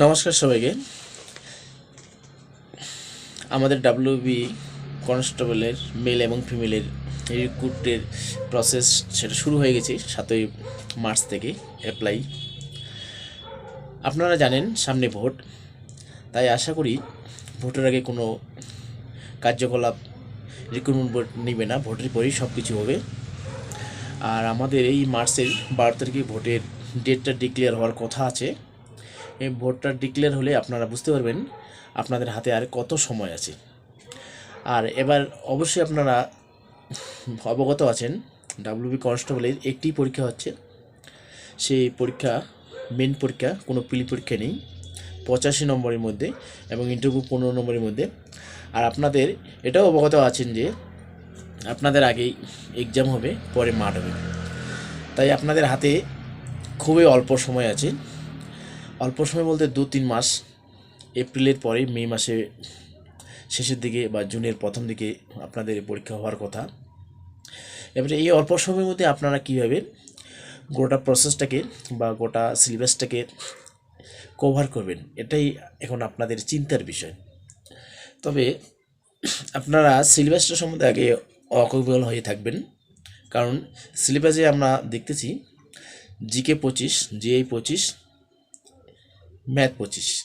নমস্কার সবাইকে। আমাদের ডাব্লিউবি কনস্টেবলের মেল এবং ফিমেলের রিক্রুটের প্রসেস সেটা শুরু হয়ে গেছে সাতই মার্চ থেকে অ্যাপ্লাই আপনারা জানেন সামনে ভোট, তাই আশা করি ভোটের আগে কোনো কার্যকলাপ রিক্রুটমেন্ট বোর্ড নেবে না, ভোটের পরেই সব কিছু হবে। আর আমাদের এই মার্চের বারো তারিখে ভোটের ডেটটা ডিক্লেয়ার হওয়ার কথা আছে। এই ভোটটা ডিক্লেয়ার হলে আপনারা বুঝতে পারবেন আপনাদের হাতে আর কত সময় আছে। আর এবার অবশ্যই আপনারা অবগত আছেন ডাব্লিউবি কনস্টেবলের একটি পরীক্ষা হচ্ছে। সেই পরীক্ষা মেন পরীক্ষা, কোনো পিলি পরীক্ষা নেই। পঁচাশি নম্বরের মধ্যে এবং ইন্টারভিউ পনেরো নম্বরের মধ্যে। আর আপনাদের এটাও অবগত আছেন যে আপনাদের আগেই এক্সাম হবে, পরে মাঠ হবে। তাই আপনাদের হাতে খুবই অল্প সময় আছে। অল্প সময় বলতে দু তিন মাস এপ্রিলের পরে মে মাসে শেষের দিকে বা জুনের প্রথম দিকে আপনাদের পরীক্ষা হওয়ার কথা। এবারে এই অল্প সময়ের মধ্যে আপনারা কীভাবে গোটা প্রসেসটাকে বা গোটা সিলেবাসটাকে কভার করবেন, এটাই এখন আপনাদের চিন্তার বিষয়। তবে আপনারা সিলেবাসটা সম্বন্ধে আগে অকৌবল হয়ে থাকবেন, কারণ সিলেবাসে আমরা দেখতেছি, জিকে পঁচিশ জিআই পঁচিশ ম্যাথ পঁচিশ।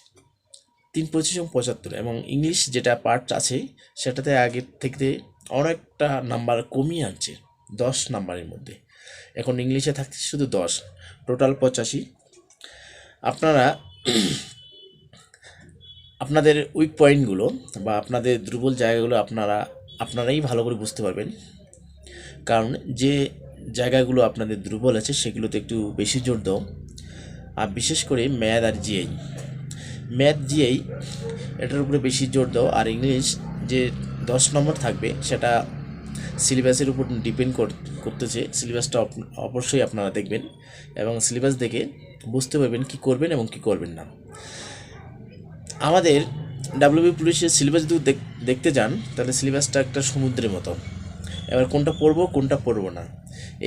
তিন পঁচিশ এবং পঁচাত্তর এবং ইংলিশ যেটা পার্ট আছে, সেটাতে আগের থেকে অনেকটা নাম্বার কমিয়ে আনছে, দশ নাম্বারের মধ্যে। এখন ইংলিশে থাকছে শুধু দশ টোটাল পঁচাশি। আপনারা আপনাদের উইক পয়েন্টগুলো বা আপনাদের দুর্বল জায়গাগুলো আপনারা, আপনারাই ভালো করে বুঝতে পারবেন। কারণ যে জায়গাগুলো আপনাদের দুর্বল আছে, সেগুলোতে একটু বেশি জোর দাও। আর বিশেষ করে ম্যাথ আর জিআই ম্যাথ জিআই এটার উপরে বেশি জোর দাও আর ইংলিশ যে দশ নম্বর থাকবে সেটা সিলেবাসের উপর ডিপেন্ড করতেছে। সিলেবাসটা অবশ্যই আপনারা দেখবেন এবং সিলেবাস দেখে বুঝতে পারবেন কি করবেন এবং কি করবেন না। আমাদের ডাব্লিউবি পুলিশের সিলেবাস যদি দেখতে যান, তাহলে সিলেবাসটা একটা সমুদ্রের মতো। এবার কোনটা পড়ব কোনটা পড়ব না,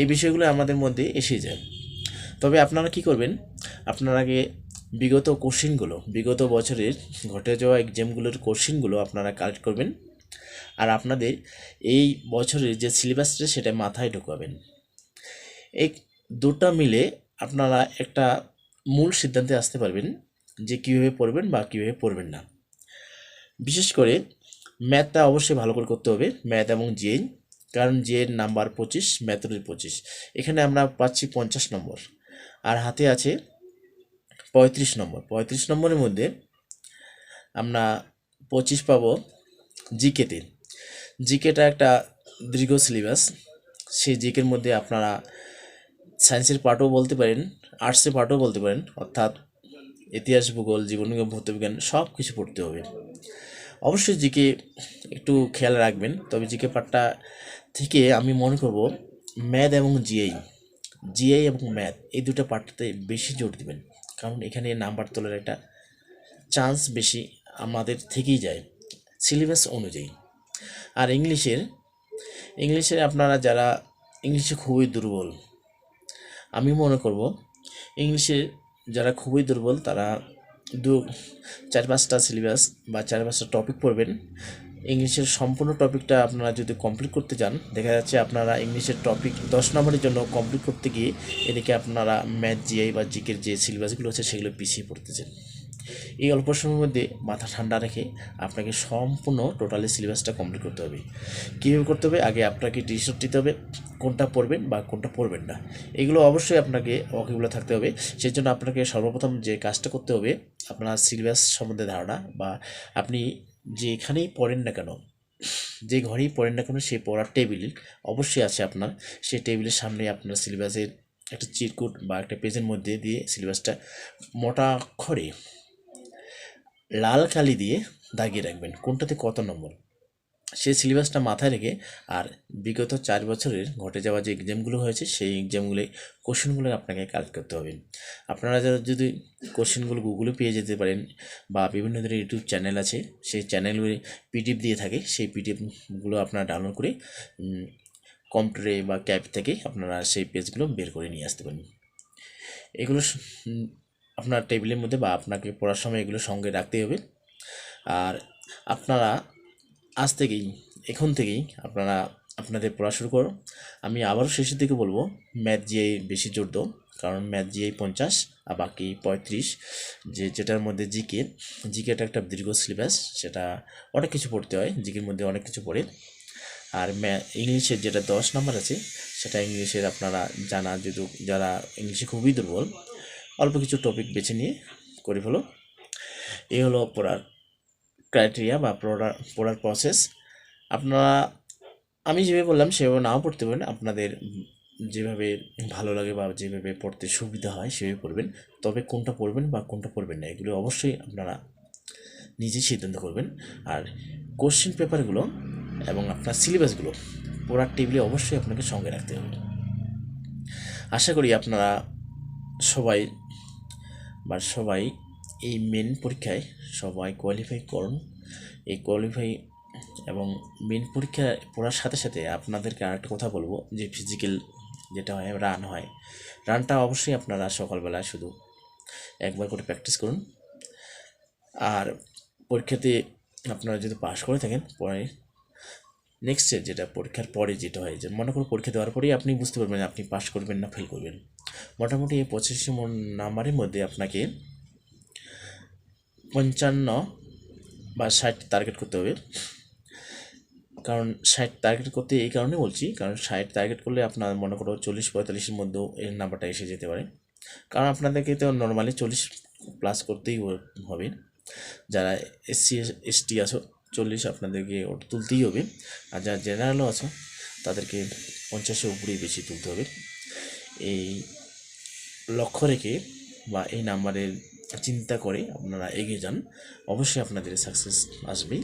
এই বিষয়গুলো আমাদের মধ্যে এসে যায়। তবে আপনারা কি করবেন আপনার আগে বিগত কোশ্চিনগুলো, বিগত বছরের ঘটে যাওয়া এক্সামগুলোর কোশ্চিনগুলো আপনারা কালেক্ট করবেন। আর আপনাদের এই বছরের যে সিলেবাসটা সেটা মাথায় ঢোকাবেন। এই দুটো মিলে আপনারা একটা মূল সিদ্ধান্তে আসতে পারবেন যে কীভাবে পড়বেন বা কীভাবে পড়বেন না। বিশেষ করে ম্যাথটা অবশ্যই ভালো করে করতে হবে ম্যাথ এবং জিএন কারণ জিএর নাম্বার পঁচিশ ম্যাথের পঁচিশ। এখানে আমরা পাচ্ছি পঞ্চাশ নম্বর। আর হাতে আছে পঁয়ত্রিশ নম্বর। পঁয়ত্রিশ নম্বরের মধ্যে আমরা পঁচিশ পাবো জিকেতে জিকেটা একটা দীর্ঘ সিলেবাস সেই জিকের মধ্যে আপনারা সায়েন্সের পার্টও বলতে পারেন আর্টসের পার্টও বলতে পারেন, অর্থাৎ ইতিহাস, ভূগোল জীবনবিজ্ঞান ভৌতবিজ্ঞান সব কিছু পড়তে হবে। অবশ্যই জিকে একটু খেয়াল রাখবেন, তবে জিকে পার্টটা থেকে আমি মনে করব ম্যাথ এবং জিআই জিআই এবং ম্যাথ এই দুটো পার্টটাতে বেশি জোর দিবেন। কারণ এখানে নাম্বার তোলার একটা চান্স বেশি আমাদের থেকেই যায় সিলেবাস অনুযায়ী। আর ইংলিশের ইংলিশে আপনারা যারা, ইংলিশে খুবই দুর্বল, আমি মনে করব ইংলিশে যারা খুবই দুর্বল তারা দু, চার পাঁচটা সিলেবাস বা চার পাঁচটা টপিক পড়বেন। ইংলিশের সম্পূর্ণ টপিকটা আপনারা যদি কমপ্লিট করতে চান, দেখা যাচ্ছে আপনারা ইংলিশের টপিক দশ নম্বরের জন্য কমপ্লিট করতে গিয়ে এদিকে আপনারা ম্যাথ জিআই বা জিকের যে সিলেবাসগুলো আছে সেগুলো পিছিয়ে পড়তেছেন। এই অল্প সময়ের মধ্যে মাথা ঠান্ডা রেখে আপনাকে সম্পূর্ণ টোটালি সিলেবাসটা কমপ্লিট করতে হবে। কীভাবে করতে হবে? আগে আপনাকে ডিসিশন দিতে হবে কোনটা পড়বেন বা কোনটা পড়বেন না। এগুলো অবশ্যই আপনাকে ওয়াকিবুলো থাকতে হবে। সেই জন্য আপনাকে সর্বপ্রথম যে কাজটা করতে হবে, আপনার সিলেবাস সম্বন্ধে ধারণা বা আপনি যেখানেই পড়েন না কেন, যে ঘরেই পড়েন না কেন, সে পড়ার টেবিল অবশ্যই আছে আপনার। সে টেবিলের সামনে আপনার সিলেবাসের একটা চিরকুট বা একটা পেজের মধ্যে দিয়ে সিলেবাসটা মোটা অক্ষরে লাল কালি দিয়ে দাগিয়ে রাখবেন। কোনটাতে কত নম্বর? সেই সিলেবাসটা মাথায় রেখে আর বিগত চার বছরের ঘটে যাওয়া যে এক্সামগুলো হয়েছে, সেই এক্সামগুলো কোশ্চেনগুলো আপনাকে কালেক্ট করতে হবে। আপনারা যারা যদি কোশ্চেনগুলো গুগলে পেয়ে যেতে পারেন বা বিভিন্ন ধরনের ইউটিউব চ্যানেল আছে, সেই চ্যানেলগুলি পিডিএফ দিয়ে থাকে, সেই পিডিএফগুলো আপনারা ডাউনলোড করে কম্পিউটারে বা ক্যাব থেকে আপনারা সেই পেজগুলো বের করে নিয়ে আসতে পারেন। এগুলো আপনার টেবিলের মধ্যে বা আপনাকে পড়ার সময় এগুলো সঙ্গে রাখতে হবে। আর আপনারা আজ থেকেই, এখন থেকেই আপনারা আপনাদের পড়া শুরু করো। আমি আবারও শেষের দিকে বলব, ম্যাথ জিআই বেশি জোর দাও, কারণ ম্যাথ জিআই পঞ্চাশ আর বাকি পঁয়ত্রিশ, যে যেটার মধ্যে জিকে জিকেটা একটা দীর্ঘ সিলেবাস সেটা অনেক কিছু পড়তে হয়, জিকের মধ্যে অনেক কিছু পড়ে। আর ম্যা, ইংলিশের যেটা দশ নম্বর আছে, সেটা ইংলিশের আপনারা জানা যেহেতু যারা ইংলিশে খুবই দুর্বল, অল্প কিছু টপিক বেছে নিয়ে করে ফেলো। এই হলো পড়ার ক্রাইটেরিয়া বা পড়ার পড়ার প্রসেস আপনারা, আমি যেভাবে বললাম, সেভাবে নাও পড়তে পারেন। আপনাদের যেভাবে ভালো লাগে বা যেভাবে পড়তে সুবিধা হয়, সেভাবে পড়বেন। তবে কোনটা পড়বেন বা কোনটা পড়বেন না, এগুলো অবশ্যই আপনারা নিজেই সিদ্ধান্ত করবেন। আর কোশ্চেন পেপারগুলো এবং আপনার সিলেবাসগুলো পড়ার টেবিলে অবশ্যই আপনাকে সঙ্গে রাখতে হবে। আশা করি আপনারা সবাই, বা সবাই এই মেন পরীক্ষায় সবাই কোয়ালিফাই করুন। এই কোয়ালিফাই এবং মেন পরীক্ষা পড়ার সাথে সাথে আপনাদেরকে আরেকটা কথা বলব, যে ফিজিক্যাল যেটা হয় রান হয়। রানটা অবশ্যই আপনারা সকালবেলা শুধু একবার করে প্র্যাকটিস করুন। আর পরীক্ষাতে আপনারা যদি পাশ করে থাকেন, পরে নেক্সট যেটা পরীক্ষার পরে যেটা হয়, যে মনে করুন পরীক্ষা দেওয়ার পরেই আপনি বুঝতে পারবেন আপনি পাস করবেন না ফেল করবেন। মোটামুটি এই পঁচিশে নাম্বারের মধ্যে আপনাকে পঞ্চান্ন বা ষাট টার্গেট করতে হবে। কারণ ষাট টার্গেট করতে এই কারণে বলছি, কারণ ষাট টার্গেট করলে আপনার মনে করো চল্লিশ পঁয়তাল্লিশের মধ্যেও এর নাম্বারটা এসে যেতে পারে। কারণ আপনাদেরকে তো নর্মালি চল্লিশ প্লাস করতেই হবে। যারা এসসি এসটি আছো, চল্লিশ আপনাদেরকে ওটা তুলতেই হবে। আর যারা জেনারেলও আছো, তাদেরকে পঞ্চাশের উপরেই বেশি তুলতে হবে। এই লক্ষ্য রেখে বা এই নাম্বারের চিন্তা করে আপনারা এগিয়ে যান। অবশ্যই আপনাদের সাকসেস আসবেই।